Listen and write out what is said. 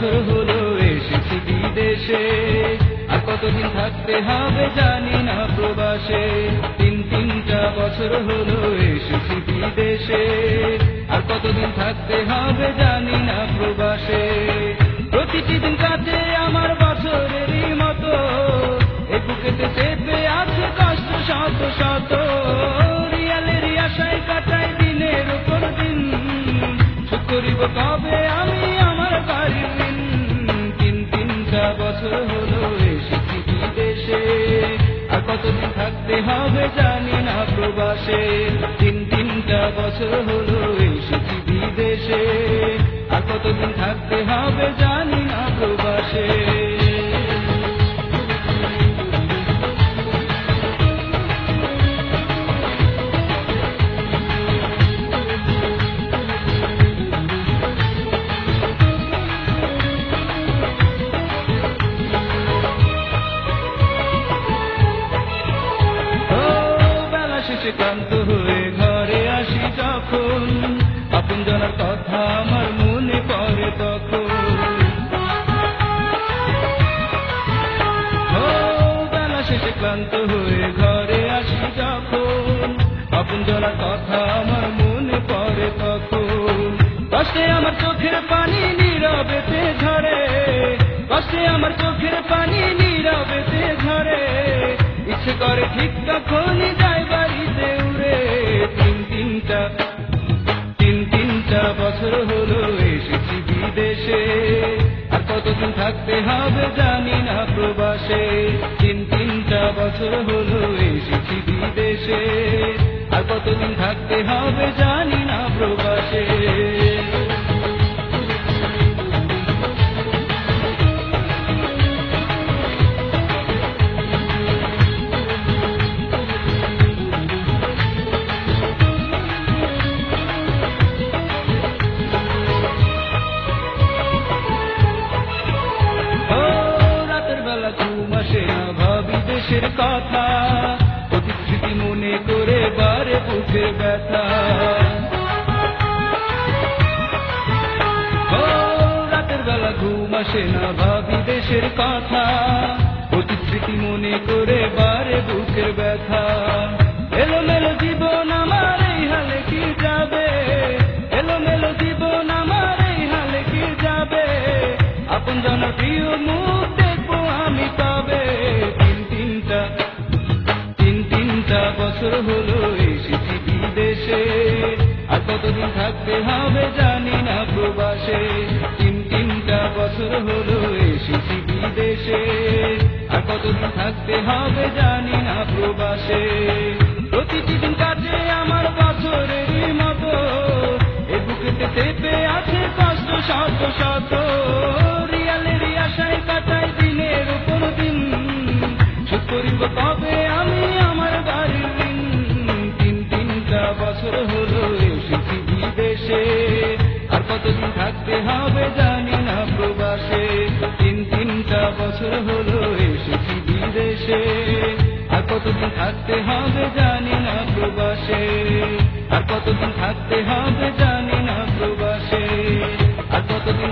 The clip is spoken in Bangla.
বছর হলো, এসেছি বিদেশে। আর কতদিন থাকতে হবে জানি না প্রবাসে। তিন তিনটা বছর হলো, এসেছি বিদেশে। আর কতদিন থাকতে হবে জানি না প্রবাসে। প্রতিটি দিন কাটে আমার বছরেরই মতো। এ বুকেতে চেপে আছে কষ্ট শত শত। রিয়ালের আশায় কাটায় দিনের উপর দিন করিব কবে আমি বছর হলো এসেছি দেশে আর কতদিন থাকতে হবে জানি না প্রবাসে? তিন তিনটা বছর হলো এসেছি বিদেশে। আর কতদিন থাকতে হবে জানি ক্লান্ত হয়ে ঘরে আসি যখন। আপন জনার কথা আমার মনে পড়ে তখন। বেলা শেষে ক্লান্ত হয়ে ঘরে আসি যখন। আপন জনার কথা আমার মনে পড়ে তখন। কষ্টে আমার চোখের পানি নীরবেতে ঝরে। কষ্টে আমার চোখের পানি নীরবেতে ঝরে। ইচ্ছে করে ঠিক তিনটা বছর হলো, এসেছি বিদেশে। আর কতদিন থাকতে হবে জানি না প্রবাসে। তিন তিনটা বছর হলো, এসেছি বিদেশে। আর কতদিন থাকতে হবে জানি না প্রবাসে। কথা, প্রতিশ্রুতি মনে করে বারে বুকের ব্যথা। রাতের বেলা ঘুম আসে না ভাবি দেশের কথা স্মৃতি মনে করে বারে বুকের ব্যথা। এলো মেলো জীবন কতদিন থাকতে হবে জানি না প্রবাসে। তিন তিনটা বছর হলো এসেছি বিদেশে। আর কতদিন থাকতে হবে জানি না প্রবাসে। প্রতিটি কাটে আমার বছরেরই মতো। এ বুকেতে চেপে আছে কষ্ট শত শত। রিয়ালের আশায় কাটায় দিনের উপর দিন। শোধ করিব কবে কতদিন থাকতে হবে জানি না প্রবাসে আর কতদিন থাকতে হবে জানি না প্রবাসে আর কতদিন